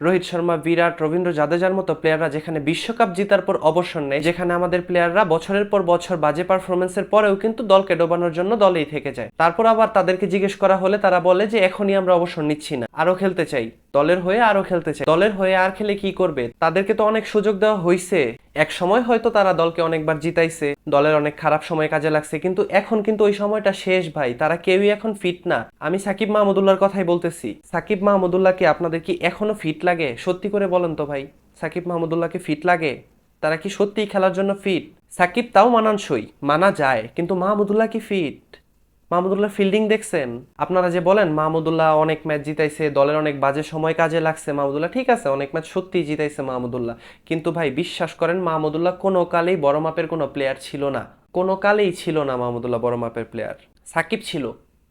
রোহিত শর্মা, বিরাট, রবীন্দ্র জাদেজার মতো প্লেয়াররা যেখানে বিশ্বকাপ জিতার পর অবসর নেয়, যেখানে আমাদের প্লেয়াররা বছরের পর বছর বাজে পারফরমেন্সের পরেও কিন্তু দলকে ডোবানোর জন্য দলেই থেকে যায়। তারপর আবার তাদেরকে জিজ্ঞেস করা হলে তারা বলে যে, এখনই আমরা অবসর নিচ্ছি না। আরও খেলতে চাই। দলের হয়ে আরও খেলতে চাই। দলের হয়ে আর খেলে কি করবে? তাদেরকে তো অনেক সুযোগ দেওয়া হয়েছে এক সময় হয়তো তারা দলকে অনেকবার জিতাইছে, দলের অনেক খারাপ সময় কাজে লাগছে, কিন্তু এখন কিন্তু ওই সময়টা শেষ ভাই, তারা কেউই এখন ফিট না। আমি সাকিব মাহমুদুল্লাহর কথাই বলতেছি, সাকিব মাহমুদুল্লাহকে আপনাদের কি এখনও ফিট লাগে? সত্যি করে বলেন তো ভাই, সাকিব মাহমুদুল্লাহকে ফিট লাগে? তারা কি সত্যিই খেলার জন্য ফিট সাকিব তাও মানানসই, মানা যায়, কিন্তু মাহমুদুল্লাহ কি ফিট মাহমুদুল্লাহ ফিল্ডিং দেখছেন? আপনারা যে বলেন, মাহমুদুল্লাহ অনেক ম্যাচ জিতাইছে, দলের অনেক বাজে সময় কাজে লাগছে, মাহমুদুল্লাহ, ঠিক আছে, অনেক ম্যাচ সত্যিই জিতাইছে মাহমুদুল্লাহ। কিন্তু ভাই, বিশ্বাস করেন, মাহমুদুল্লাহ কোনো কালেই বড় মাপের কোনো প্লেয়ার ছিল না। কোনো কালেই ছিল না মাহমুদুল্লাহ বড় মাপের প্লেয়ার সাকিব ছিল,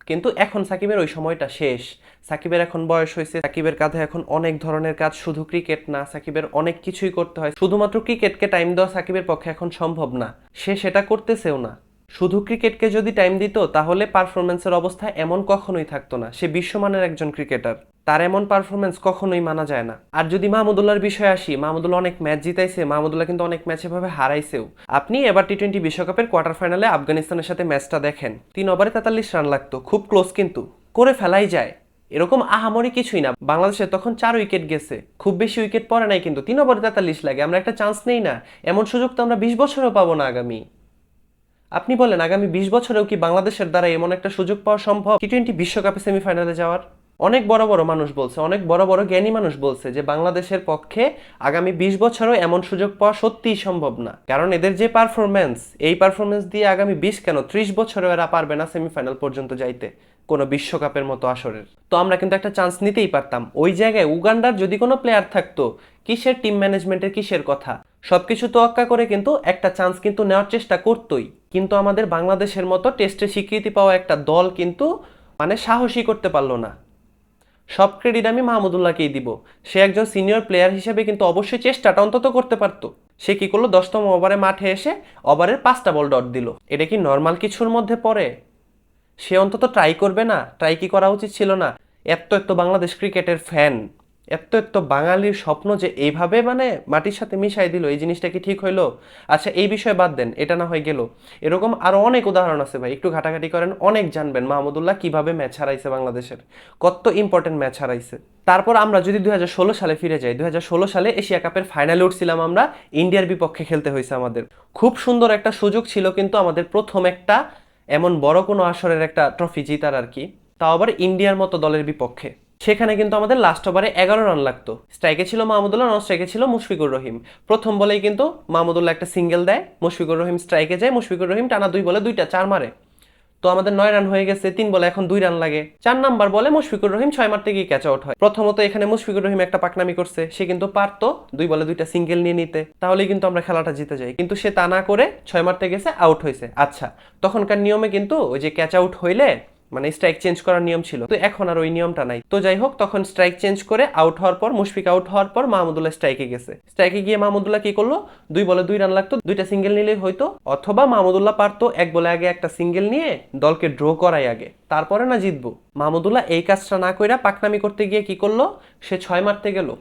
কিন্তু এখন সাকিবের ওই সময়টা শেষ। সাকিবের এখন বয়স হয়েছে, সাকিবের কাঁধে এখন অনেক ধরনের কাজ, শুধু ক্রিকেট না, সাকিবের অনেক কিছুই করতে হয়। শুধুমাত্র ক্রিকেটকে টাইম দেওয়া সাকিবের পক্ষে এখন সম্ভব না। সে সেটা করতেছেও না। শুধু ক্রিকেটকে যদি টাইম দিত, তাহলে পারফরমেন্সের অবস্থা এমন কখনোই থাকতো না। সে বিশ্বমানের একজন ক্রিকেটার তার এমন পারফরমেন্স কখনোই মানা যায় না। আর যদি মাহমুদুল্লাহর বিষয়ে আসি, মাহমুদুল্লাহ অনেক ম্যাচ জিতাইছে, মাহমুদুল্লাহ কিন্তু অনেক ম্যাচ এভাবে হারাইছেও। আপনি এবার টি টোয়েন্টি বিশ্বকাপের কোয়ার্টার ফাইনালে আফগানিস্তানের সাথে ম্যাচটা দেখেন। তিন ওভারে তেতাল্লিশ রান লাগতো, খুব ক্লোজ কিন্তু। করে ফেলাই যায়। এরকম আহামরি কিছুই না। বাংলাদেশে তখন চার উইকেট গেছে। খুব বেশি উইকেট পড়ে নাই কিন্তু তিন ওভারে তেতাল্লিশ লাগে। আমরা একটা চান্স নেই না। এমন সুযোগ তো আমরা বিশ বছরেও পাবো না আগামী। আপনি বলেন, আগামী বিশ বছরেও কি বাংলাদেশের দ্বারা এমন একটা সুযোগ পাওয়া সম্ভব? টি টোয়েন্টি বিশ্বকাপে সেমিফাইনালে যাওয়ার? অনেক বড় বড় মানুষ বলছে, অনেক বড় বড় জ্ঞানী মানুষ বলছে যে বাংলাদেশের পক্ষে আগামী বিশ বছরও এমন সুযোগ পাওয়া সত্যিই সম্ভব না। কারণ এদের যে পারফরমেন্স এই পারফরমেন্স দিয়ে আগামী বিশ কেন ত্রিশ বছরেও এরা পারবে না সেমিফাইনাল পর্যন্ত যাইতে, কোনো বিশ্বকাপের মতো আসরের। তো আমরা কিন্তু একটা চান্স নিতেই পারতাম। ওই জায়গায় উগান্ডার যদি কোনো প্লেয়ার থাকতো, কিসের টিম ম্যানেজমেন্টের কিসের কথা? সবকিছু তোয়াক্কা করে কিন্তু একটা চান্স কিন্তু নেওয়ার চেষ্টা করতোই। কিন্তু আমাদের বাংলাদেশের মতো টেস্টে স্বীকৃতি পাওয়া একটা দল কিন্তু মানে সাহসী করতে পারল না। সব ক্রেডিট আমি মাহমুদুল্লাহকেই দিব। সে একজন সিনিয়র প্লেয়ার হিসেবে কিন্তু অবশ্যই চেষ্টাটা অন্তত করতে পারতো। সে কি করল? দশতম ওভারে মাঠে এসে ওভারের পাঁচটা বল ডট দিল। এটা কি নর্মাল কিছুর মধ্যে পড়ে? সে অন্তত ট্রাই করবে না। ট্রাই কি করা উচিত ছিল না? এত এত বাংলাদেশ ক্রিকেটের ফ্যান এত এত বাঙালির স্বপ্ন যে এইভাবে মানে মাটির সাথে মিশাই দিল, এই জিনিসটা কি ঠিক হইল? আচ্ছা এই বিষয়ে বাদ দেন, এটা না হয়ে গেল। এরকম আরও অনেক উদাহরণ আছে ভাই, একটু ঘাটাঘাটি করেন, অনেক জানবেন মাহমুদুল্লাহ কীভাবে ম্যাচ হারাইছে বাংলাদেশের, কত ইম্পর্টেন্ট ম্যাচ হারাইছে। তারপর আমরা যদি দুই হাজার ষোলো সালে ফিরে যাই, দুই হাজার ষোলো সালে এশিয়া কাপের ফাইনালে উঠছিলাম আমরা, ইন্ডিয়ার বিপক্ষে খেলতে হয়েছে আমাদের। খুব সুন্দর একটা সুযোগ ছিল কিন্তু আমাদের প্রথম একটা এমন বড় কোনো আসরের একটা ট্রফি জিতার আর কি। তাও আবার ইন্ডিয়ার মতো দলের বিপক্ষে। সেখানে কিন্তু আমাদের লাস্ট ওভারে এগারো রান লাগতো। স্ট্রাইকে ছিল মাহমুদুল্লাহ নন স্ট্রাইকে ছিল মুশফিকুর রহিম। প্রথম বলেই কিন্তু মাহমুদুল্লাহ একটা সিঙ্গেল দেয়, মুশফিকুর রহিম স্ট্রাইকে যায়, মুশফিকুর রহিম টানা দুই বলে দুইটা চার মারে। তো আমাদের নয় রান হয়ে গেছে, তিন বলে এখন দুই রান লাগে। চার নাম্বার বলে মুশফিকুর রহিম ছয় মারতে গিয়ে ক্যাচ আউট হয়। প্রথমত এখানে মুশফিকুর রহিম একটা পাকনামি করছে, সে কিন্তু পারতো দুই বলে দুইটা সিঙ্গেল নিয়ে নিতে। তাহলেই কিন্তু আমরা খেলাটা জিতে যাই। কিন্তু সে তা না করে ছয় মারতে গেছে আউট হয়েছে। আচ্ছা তখনকার নিয়মে কিন্তু ওই যে ক্যাচ আউট হইলে মানে স্ট্রাইক চেঞ্জ করার নিয়ম ছিল। তো এখন আর ওই নিয়মটা নাই। তো যাই হোক তখন স্ট্রাইক চেঞ্জ করে আউট হওয়ার পর, মুশফিক আউট হওয়ার পর মাহমুদুল্লাহ স্ট্রাইকে গেছে। স্ট্রাইকে গিয়ে মাহমুদুল্লাহ কি করল? দুই বলে দুই রান লাগতো, দুইটা সিঙ্গেল নিলেই হয়তো অথবা মাহমুদুল্লাহ পারতো এক বলে আগে একটা সিঙ্গেল নিয়ে দলকে ড্র করাই আগে। তারপরে না জিতবো। মাহমুদুল্লাহ এই কাজটা না কইরা পাকনামি করতে গিয়ে কি করল? সে ছয় মারতে গেল।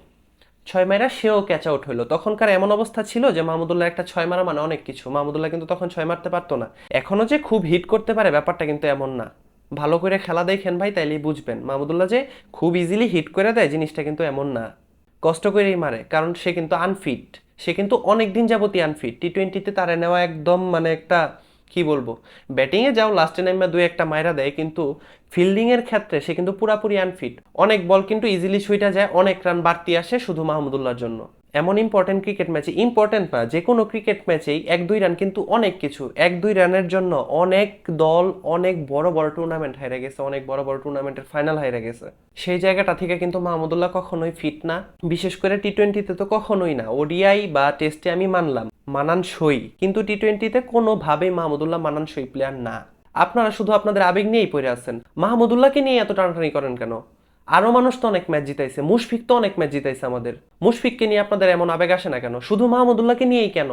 ছয় মারা সেও ক্যাচ আউট হইল। তখনকার এমন অবস্থা ছিল যে মাহমুদুল্লাহ একটা ছয় মারা মানে অনেক কিছু। মাহমুদুল্লাহ কিন্তু তখন ছয় মারতে পারতো না। এখনও যে খুব হিট করতে পারে ব্যাপারটা কিন্তু এমন না। ভালো করে খেলা দেখেন ভাই, তাইলেই বুঝবেন। মাহমুদুল্লাহ যে খুব ইজিলি হিট করে দেয়, জিনিসটা কিন্তু এমন না। কষ্ট করেই মারে, কারণ সে কিন্তু আনফিট সে কিন্তু অনেক দিন যাবতই আনফিট টি টোয়েন্টিতে তারা নেওয়া একদম মানে একটা, কি বলব? ব্যাটিংয়ে যাও লাস্টে নাইমা দুই একটা মাইরা দেয়, কিন্তু ফিল্ডিংয়ের ক্ষেত্রে সে কিন্তু পুরাপুরি আনফিট অনেক বল কিন্তু ইজিলি ছুইটা যায়, অনেক রান বাড়তি আসে শুধু মাহমুদুল্লাহর জন্য। এমন ইম্পর্টেন্ট ক্রিকেট ম্যাচে ইম্পর্টেন্ট না যে কোনো ক্রিকেট ম্যাচেই এক, দুই রান কিন্তু অনেক কিছু। এক, দুই রানের জন্য অনেক দল, অনেক বড় বড় টুর্নামেন্ট হারে গেছে, অনেক বড় বড় টুর্নামেন্টের ফাইনাল হারে গেছে। সেই জায়গাটা থেকে কিন্তু মাহমুদুল্লাহ কখনোই ফিট না। বিশেষ করে টি টোয়েন্টিতে তো কখনোই না। ওডিআই বা টেস্টে আমি মানলাম, মানানসই। কিন্তু টি টোয়েন্টিতে কোনোভাবেই মাহমুদুল্লাহ মানানসই প্লেয়ার না। আপনারা শুধু আপনাদের আবেগ নিয়েই পড়ে আছেন। মাহমুদুল্লাহকে নিয়ে এত টানাটানি করেন কেন? আরও মানুষ তো অনেক ম্যাচ জিতাইছে, মুশফিক তো অনেক ম্যাচ জিতাইছে আমাদের। মুশফিককে নিয়ে আপনাদের এমন আবেগ আসে না কেন? শুধু মাহমুদুল্লাহকে নিয়েই কেন?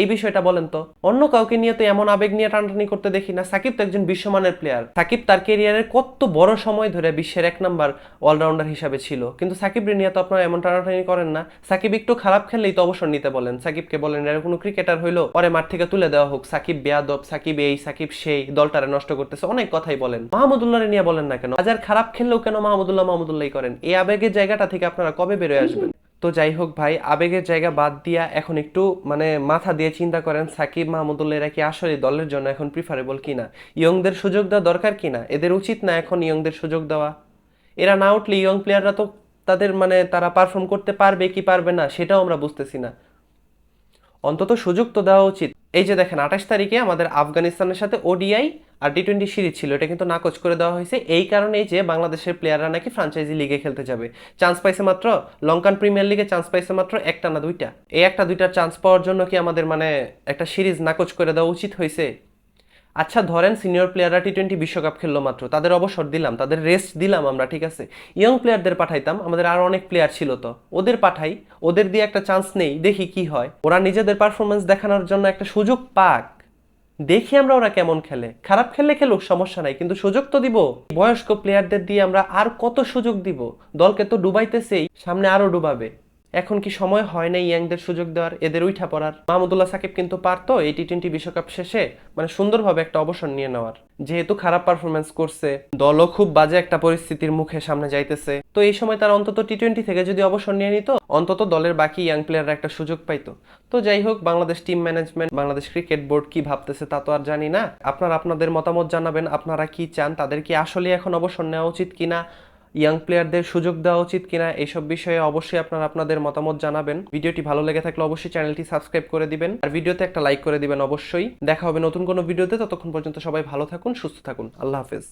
এই বিষয়টা বলেন তো। অন্য কাউকে নিয়ে তো এমন আবেগ নিয়ে টানাটানি করতে দেখি না। সাকিব তো একজন বিশ্বমানের প্লেয়ার সাকিব তার কেরিয়ারের কত বড় সময় ধরে বিশ্বের এক নাম্বার অলরাউন্ডার হিসাবে ছিল। কিন্তু সাকিব নিয়ে তো আপনারা এমন টানাটানি করেন না। সাকিব একটু খারাপ খেললেই তো অবসর নিতে বলেন। সাকিবকে বলেন, এর কোনো ক্রিকেটার হইল, পরে মাঠ থেকে তুলে দেওয়া হোক। সাকিব বেয়াদব, সাকিব এই, সাকিব সেই, দলটারে নষ্ট করতেছে। অনেক কথাই বলেন। মাহমুদুল্লাহ নিয়ে বলেন না কেন? হাজার খারাপ খেললেও কেন মাহমুদুল্লাহ মাহমুদুল্লাহ করেন? এই আবেগের জায়গাটা থেকে আপনারা কবে বেরোয় আসবেন? তো যাই হোক ভাই, আবেগের জায়গা বাদ দিয়া এখন একটু মানে মাথা দিয়ে চিন্তা করেন, সাকিব মাহমুদুল্লাহ এরা কি আসলে দলের জন্য এখন প্রিফারেবল কিনা? ইয়ংদের সুযোগ দেওয়া দরকার কিনা? এদের উচিত না এখন ইয়ংদের সুযোগ দেওয়া? এরা না উঠলে ইয়ং প্লেয়াররা তো তাদের মানে তারা পারফর্ম করতে পারবে কি পারবে না, সেটাও আমরা বুঝতেছি না। অন্তত সুযোগ তো দেওয়া উচিত। এই যে দেখেন, আঠাশ তারিখে আমাদের আফগানিস্তানের সাথে ওডিআই আর টি টোয়েন্টি সিরিজ ছিল, এটা কিন্তু নাকচ করে দেওয়া হয়েছে। এই কারণেই যে বাংলাদেশের প্লেয়াররা নাকি ফ্রাঞ্চাইজি লিগে খেলতে যাবে। চান্স পাইছে মাত্র, লঙ্কান প্রিমিয়ার লিগে চান্স পাইছে মাত্র একটা না দুইটা। এই একটা দুইটার চান্স পাওয়ার জন্য কি আমাদের মানে একটা সিরিজ নাকচ করে দেওয়া উচিত হয়েছে? আচ্ছা ধরেন সিনিয়র প্লেয়াররা টি টোয়েন্টি বিশ্বকাপ খেললো মাত্র, তাদের অবসর দিলাম, তাদের রেস্ট দিলাম আমরা, ঠিক আছে? ইয়ং প্লেয়ারদের পাঠাইতাম, আমাদের আরও অনেক প্লেয়ার ছিল তো, ওদের পাঠাই, ওদের দিয়ে একটা চান্স নেই, দেখি কি হয়। ওরা নিজেদের পারফরমেন্স দেখানোর জন্য একটা সুযোগ পাক। দেখি আমরা ওরা কেমন খেলে। খারাপ খেললে খেলুক, সমস্যা নাই, কিন্তু সুযোগ তো দিব। বয়স্ক প্লেয়ারদের দিয়ে আমরা আর কত সুযোগ দিব? দলকে তো ডুবাইতেছেই, সামনে আরও ডুবাবে। এখন কি সময় হয় না ইয়াংদের সুযোগ দেওয়ার? এদের উঠা পড়ার। মাহমুদুল্লাহ সাকিব কিন্তু পারতো এই টি টোয়েন্টি বিশ্বকাপ শেষে মানে সুন্দরভাবে একটা অবসর নিয়ে নেওয়ার। যেহেতু খারাপ পারফরমেন্স করছে, দলও খুব বাজে একটা পরিস্থিতির মুখে সামনে যাইতেছে। তো এই সময় তারা অন্তত টি টোয়েন্টি থেকে যদি অবসর নিয়ে নিত, অন্তত দলের বাকি ইয়াং প্লেয়াররা একটা সুযোগ পাইতো। তো যাই হোক, Bangladesh team management Bangladesh cricket board কি ভাবতেছে তা তো আর জানি না। আপনারা আপনাদের মতামত জানাবেন, আপনারা কি চান, তাদের কি আসলে এখন অবসর নেওয়া উচিত কিনা? ইয়াং প্লেয়ারদের সুযোগ দেওয়া উচিত কিনা এইসব বিষয়ে অবশ্যই আপনারা আপনাদের মতামত জানাবেন। ভিডিওটি ভালো লেগে থাকলে অবশ্যই চ্যানেলটি সাবস্ক্রাইব করে দিবেন আর ভিডিওতে একটা লাইক করে দিবেন অবশ্যই। দেখা হবে নতুন কোনো ভিডিওতে, ততক্ষণ পর্যন্ত সবাই ভালো থাকুন, সুস্থ থাকুন। আল্লাহ হাফেজ।